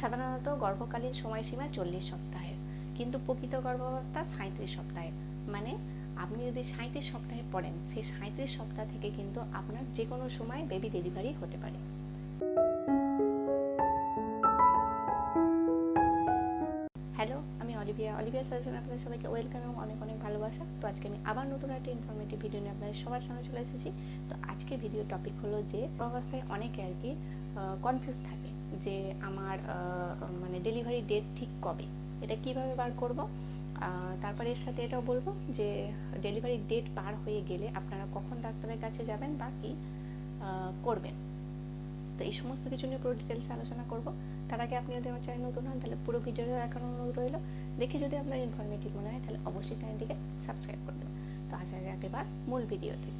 সাধারণত গর্ভকালীন সময়সীমা চল্লিশ সপ্তাহে, কিন্তু প্রকৃত গর্ভাবস্থা সাঁত্রিশ সপ্তাহে। মানে আপনি যদি সাঁত্রিশ সপ্তাহে পড়েন, সেই সাঁত্রিশ সপ্তাহ থেকে কিন্তু আপনার যে কোনো সময় বেবি ডেলিভারি হতে পারে। অলিভিয়া অলিভিয়া সাজেশন আপনাদের সবাইকে ওয়েলকাম এবং অনেক অনেক ভালোবাসা। তো আজকে আমি আবার নতুন একটা ইনফরমেটিভ ভিডিও নিয়ে আপনাদের সবার সামনে চলে এসেছি। তো আজকে ভিডিও টপিক হলো যে, অবস্থায় অনেকে আর কি কনফিউজ থাকে যে আমার মানে ডেলিভারি ডেট ঠিক কবে? এটা কীভাবে বার করব? তারপরে এর সাথে এটাও বলব যে ডেলিভারি ডেট পার হয়ে গেলে আপনারা কখন ডাক্তারের কাছে যাবেন বা কি করবেন। তো এই সমস্ত কিছু নিয়ে পুরো ডিটেলস আলোচনা করব। তার আগে আপনি যদি আমার চ্যানেল নতুন হন, তাহলে পুরো ভিডিওটা দেখার অনুরোধ রইল। দেখে যদি আপনার ইনফরমেটিভ মনে হয়, তাহলে অবশ্যই চ্যানেলটিকে সাবস্ক্রাইব করে দেবেন। তো আসা যাক এবার মূল ভিডিওতে।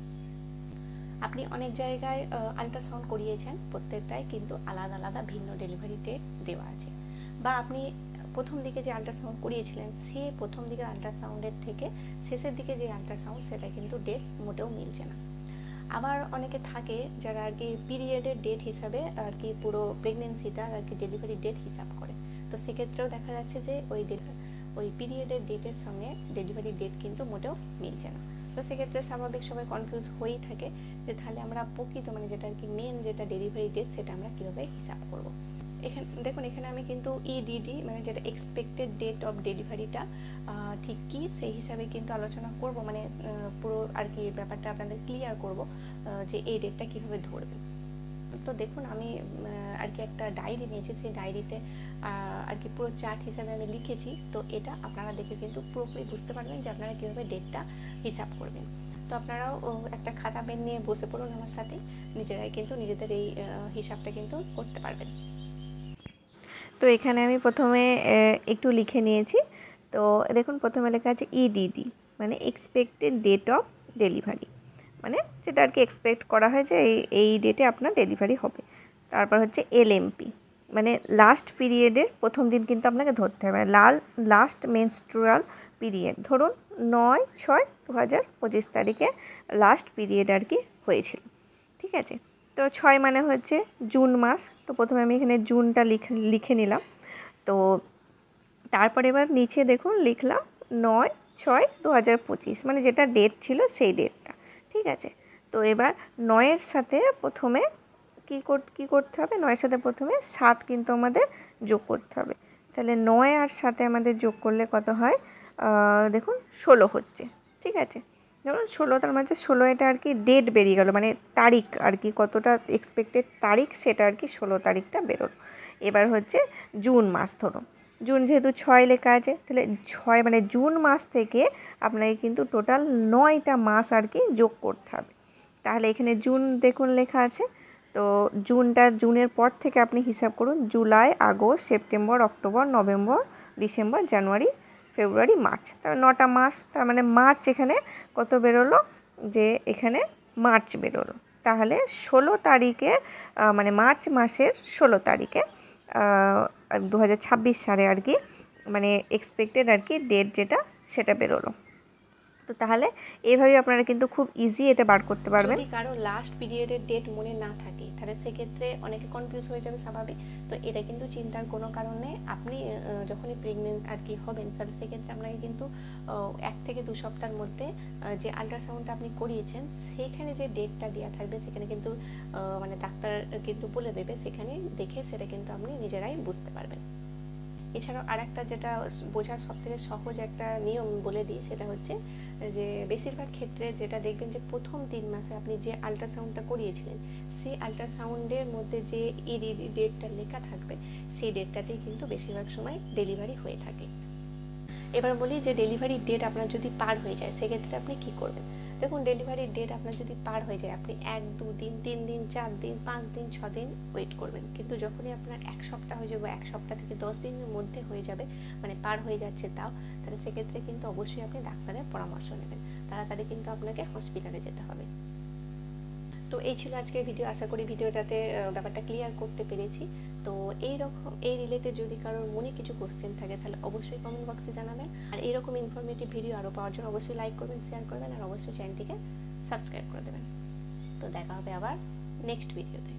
আপনি অনেক জায়গায় আল্ট্রাসাউন্ড করিয়েছেন প্রত্যেকটাই কিন্তু আলাদা আলাদা ভিন্ন ডেলিভারি ডেট দেওয়া আছে। বা আপনি প্রথম দিকে যে আল্ট্রাসাউন্ড করিয়েছিলেন, সে প্রথম দিকের আল্ট্রাসাউন্ডের থেকে শেষের দিকে যে আল্ট্রাসাউন্ড সেটা কিন্তু ডেট মোটেও মিলছে না। আবার অনেকে থাকে যারা আর কি পিরিয়ডের ডেট হিসাবে আর কি পুরো প্রেগনেন্সিটার আর কি ডেলিভারি ডেট হিসাব করে। তো সেক্ষেত্রেও দেখা যাচ্ছে যে ওই ওই পিরিয়ডের ডেটের সঙ্গে ডেলিভারি ডেট কিন্তু মোটেও মিলছে না। তো সেক্ষেত্রে স্বাভাবিক সবাই কনফিউজ হয়েই থাকে যে তাহলে আমরা প্রকৃত মানে যেটা আর কি মেন যেটা ডেলিভারি ডেট সেটা আমরা কীভাবে হিসাব করব। এখানে, দেখুন, এখানে আমি কিন্তু ইডিডি মানে যেটা এক্সপেক্টেড ডেট অফ ডেলিভারিটা ঠিক কী? সেই হিসাবে কিন্তু আলোচনা করব মানে পুরো আর কি ব্যাপারটা আপনাদের ক্লিয়ার করব যে এই ডেটটা কীভাবে ধরবে। তো দেখুন, আমি আর কি একটা ডায়েরি নিয়েছি, সেই ডায়েরিতে আর কি পুরো চার্ট হিসাবে আমি লিখেছি। তো এটা আপনারা দেখে কিন্তু পুরোপুরি বুঝতে পারবেন যে আপনারা কীভাবে ডেটটা হিসাব করবেন। তো আপনারাও একটা খাতা পেন নিয়ে বসে পড়ুন আমার সাথে, নিজেরাই কিন্তু নিজেদের এই হিসাবটা কিন্তু করতে পারবেন। তো এখানে আমি প্রথমে একটু লিখে নিয়েছি। তো দেখুন, প্রথমে লেখা আছে ইডিডি মানে এক্সপেক্টেড ডেট অফ ডেলিভারি মানে যেটা আর কি এক্সপেক্ট করা হয় যে এই এই ডেটে আপনার ডেলিভারি হবে। তারপর হচ্ছে এলএমপি মানে লাস্ট পিরিয়ডের প্রথম দিন কিন্তু আপনাকে ধরতে হবে। মানে লাল লাস্ট মেনস্ট্রুয়াল পিরিয়ড ধরুন নয় ছয় দু হাজার পঁচিশ তারিখে লাস্ট পিরিয়ড আর কি হয়েছিল। ঠিক আছে? তো ছয় মানে হচ্ছে জুন মাস। তো প্রথমে আমি এখানে জুনটা লিখে লিখে নিলাম। তো তারপর এবার নিচে দেখুন লিখলাম নয় ছয় দু হাজার পঁচিশ। মানে যেটা ডেট ছিল সেই ডেটটা ঠিক আছে? তো এবার নয়ের সাথে প্রথমে কী কী করতে হবে? নয়ের সাথে প্রথমে সাত কিন্তু আমাদের যোগ করতে হবে। তাহলে নয় আর সাথে আমাদের যোগ করলে কত হয়? দেখুন ষোলো হচ্ছে। ঠিক আছে? ধরুন ষোলো, তার মাঝে ষোলো এটা আর কি ডেট বেরিয়ে গেল মানে তারিখ আর কি, কতটা এক্সপেক্টেড তারিখ সেটা আর কি ষোলো তারিখটা বেরোলো। এবার হচ্ছে জুন মাস ধরুন। জুন যেহেতু ছয় লেখা আছে, তাহলে ছয় মানে জুন মাস থেকে আপনাকে কিন্তু টোটাল নয়টা মাস আর কি যোগ করতে হবে। তাহলে এখানে জুন দেখুন লেখা আছে, তো জুনটার জুনের পর থেকে আপনি হিসাব করুন, July, August, September, October, November, December, January February, March. তার নটা মাস, তার মানে মার্চ এখানে কত বেরোলো? যে এখানে মার্চ বেরোলো। তাহলে ষোলো তারিখে মানে মার্চ মাসের ষোলো তারিখে দু হাজার ছাব্বিশ সালে আর কি মানে এক্সপেক্টেড আর কি ডেট যেটা, সেটা বেরোলো। তো তাহলে এইভাবে আপনারা কিন্তু খুব ইজি এটা বার করতে পারবেন। যদি কারও লাস্ট পিরিয়ডের ডেট মনে না থাকে, তাহলে সেক্ষেত্রে অনেকে কনফিউজ হয়ে যাবে স্বাভাবিক। তো এটা কিন্তু চিন্তার কোনো কারণ আপনি যখনই প্রেগনেন্ট আর কি হবেন, তাহলে সেক্ষেত্রে আপনাকে কিন্তু এক থেকে দু সপ্তাহের মধ্যে যে আল্ট্রাসাউন্ডটা আপনি করিয়েছেন, সেখানে যে ডেটটা দেওয়া থাকবে, সেখানে কিন্তু মানে ডাক্তার কিন্তু বলে দেবে, সেখানে দেখে সেটা কিন্তু আপনি নিজেরাই বুঝতে পারবেন। এছাড়াও আর একটা যেটা বোঝার সব থেকে সহজ একটা নিয়ম বলে দিই, সেটা হচ্ছে যে বেশিরভাগ ক্ষেত্রে যেটা দেখবেন যে প্রথম তিন মাসে আপনি যে আল্ট্রাসাউন্ডটা করিয়েছিলেন, সেই আল্ট্রাসাউন্ডের মধ্যে যে ইডি ডেটটা লেখা থাকবে, সেই ডেটটাতেই কিন্তু বেশিরভাগ সময় ডেলিভারি হয়ে থাকে। এবার বলি যে ডেলিভারি ডেট আপনার যদি পার হয়ে যায়, সেক্ষেত্রে আপনি কি করবেন? দেখুন ডেলিভারির ডেট আপনার যদি পার হয়ে যায়, আপনি এক, দু দিন, তিন দিন, চার দিন, পাঁচ দিন, ছ দিন ওয়েট করবেন। কিন্তু যখনই আপনার এক সপ্তাহ হয়ে যাবে, এক সপ্তাহ থেকে দশ দিনের মধ্যে হয়ে যাবে মানে পার হয়ে যাচ্ছে তাও, তাহলে সেক্ষেত্রে কিন্তু অবশ্যই আপনি ডাক্তারের পরামর্শ নেবেন। তাড়াতাড়ি কিন্তু আপনাকে হসপিটালে যেতে হবে। তো এই ছিল আজকের ভিডিও আশা করি ভিডিওটাতে ব্যাপারটা ক্লিয়ার করতে পেরেছি। তো এই রকম, এই রিলেটেড যদি কারোর মনে কিছু কোশ্চেন থাকে, তাহলে অবশ্যই কমেন্ট বক্সে জানাবেন। আর এইরকম ইনফরমেটিভ ভিডিও আরও পাওয়ার জন্য অবশ্যই লাইক করবেন শেয়ার করবেন, আর অবশ্যই চ্যানেলটিকে সাবস্ক্রাইব করে দেবেন। তো দেখা হবে আবার নেক্সট ভিডিওতে